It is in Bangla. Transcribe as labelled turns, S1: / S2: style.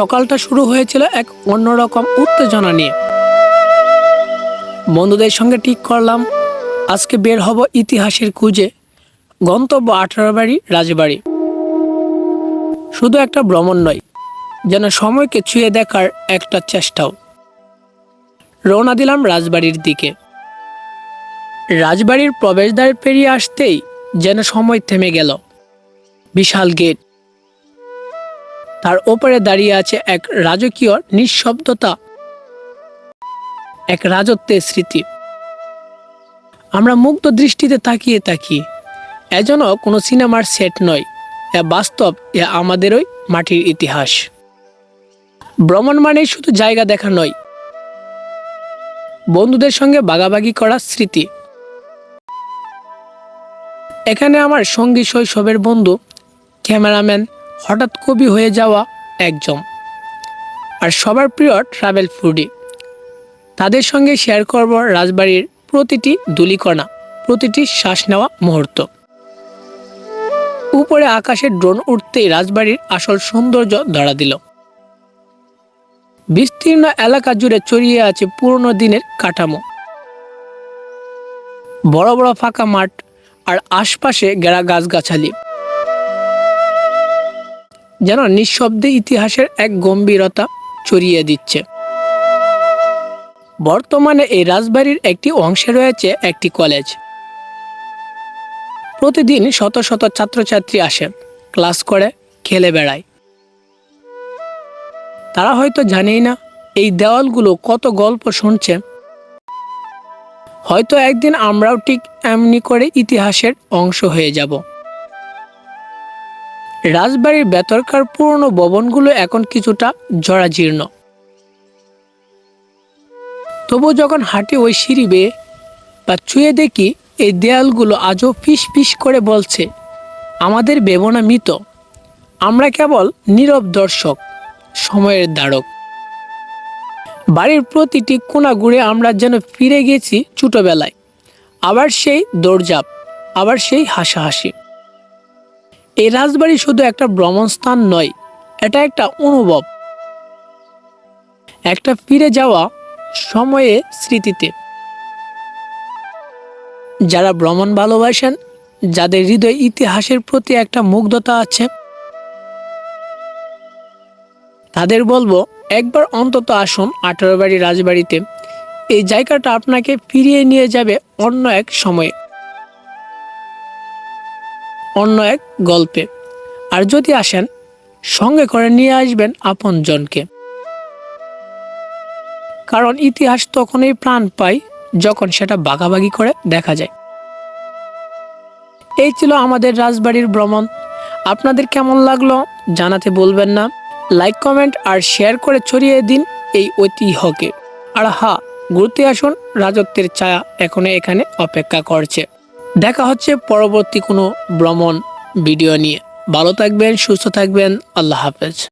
S1: সকালটা শুরু হয়েছিল এক অন্যরকম উত্তেজনা নিয়ে। বন্ধুদের সঙ্গে ঠিক করলাম, আজকে বের হব ইতিহাসের খুঁজে গন্তব্য আঠারো বাড়ি রাজবাড়ি। শুধু একটা ভ্রমণ নয়, যেন সময়কে ছুঁয়ে দেখার একটা চেষ্টাও। রওনা দিলাম রাজবাড়ির দিকে। রাজবাড়ির প্রবেশদ্বার পেরিয়ে আসতেই যেন সময় থেমে গেল। বিশাল গেট তার ওপরে দাঁড়িয়ে আছে এক রাজকীয় নিঃশব্দতা, এক রাজত্বের স্মৃতি। আমরা মুগ্ধ দৃষ্টিতে তাকিয়ে তাকিয়ে এজন্য কোনো সিনেমার সেট নয়, এ বাস্তব, এ আমাদেরই মাটির ইতিহাস। ভ্রমণ মানে শুধু জায়গা দেখা নয়, বন্ধুদের সঙ্গে বাগাবাগি করা স্মৃতি। এখানে আমার সঙ্গী শৈশবের বন্ধু, ক্যামেরাম্যান হঠাৎ কবি হয়ে যাওয়া একজন। আর সবার প্রিয় ট্রাভেল ফুডি। তাদের সঙ্গে শেয়ার করব রাজবাড়ির প্রতিটি দুলিকণা, প্রতিটি শ্বাস নেওয়া মুহূর্ত। উপরে আকাশে ড্রোন উঠতেই রাজবাড়ির আসল সৌন্দর্য ধরা দিল। বিস্তীর্ণ এলাকা জুড়ে ছড়িয়ে আছে পুরনো দিনের কাঠামো। বড় বড় ফাঁকা মাঠ আর আশপাশে গেরা গাছগাছালি। যেন নিঃশব্দে ইতিহাসের এক গম্ভীরতা ছড়িয়ে দিচ্ছে। বর্তমানে এই রাজবাড়ির একটি অংশে রয়েছে একটি কলেজ প্রতিদিন শত শত ছাত্রছাত্রী আসে ক্লাস করে, খেলে বেড়ায়। তারা হয়তো জানেই না, এই দেওয়ালগুলো কত গল্প শুনছে। হয়তো একদিন আমরাও ঠিক এমনি করে ইতিহাসের অংশ হয়ে যাব। রাজবাড়ির বেতরকার পুরনো ভবনগুলো এখন কিছুটা জরাজীর্ণ। তবু যখন হাঁটি ওই সিঁড়ি বেয়ে বা ছুঁয়ে দেখি, এই দেয়ালগুলো আজও ফিস ফিস করে বলছে, আমাদের বেবনা মৃত। আমরা কেবল নীরব দর্শক, সময়ের দ্বারক। বাড়ির প্রতিটি কোনা ঘুরে আমরা যেন ফিরে গেছি ছোটবেলায়। আবার সেই দৌড়ঝাঁপ, আবার সেই হাসাহাসি। এই রাজবাড়ি শুধু একটা ভ্রমণ স্থান নয়, এটা একটা অনুভব। একটা ফিরে যাওয়া সময়ে স্মৃতিতে। যারা ভ্রমণ ভালোবাসেন, যাদের হৃদয় ইতিহাসের প্রতি একটা মুগ্ধতা আছে, তাদের বলব, একবার অন্তত আসুন আঠারো বাড়ি রাজবাড়িতে। এই জায়গাটা আপনাকে ফিরিয়ে নিয়ে যাবে অন্য এক সময়ে। অন্য এক গল্পে। আর যদি আসেন, সঙ্গে করে নিয়ে আসবেন আপন জনকে কারণ ইতিহাস তখনই প্রাণ পায় যখন সেটা বাগাবাগি করে দেখা যায়। এই ছিল আমাদের রাজবাড়ির ভ্রমণ। আপনাদের কেমন লাগল জানাতে বলবেন না। লাইক, কমেন্ট আর শেয়ার করে ছড়িয়ে দিন এই ঐতিহ্যকে। আর হা ঘুরতে আসুন। রাজত্বের ছায়া এখনও এখানে অপেক্ষা করছে। দেখা হচ্ছে পরবর্তী কোনো ভ্রমণ ভিডিও নিয়ে। ভালো থাকবেন সুস্থ থাকবেন আল্লাহ হাফেজ।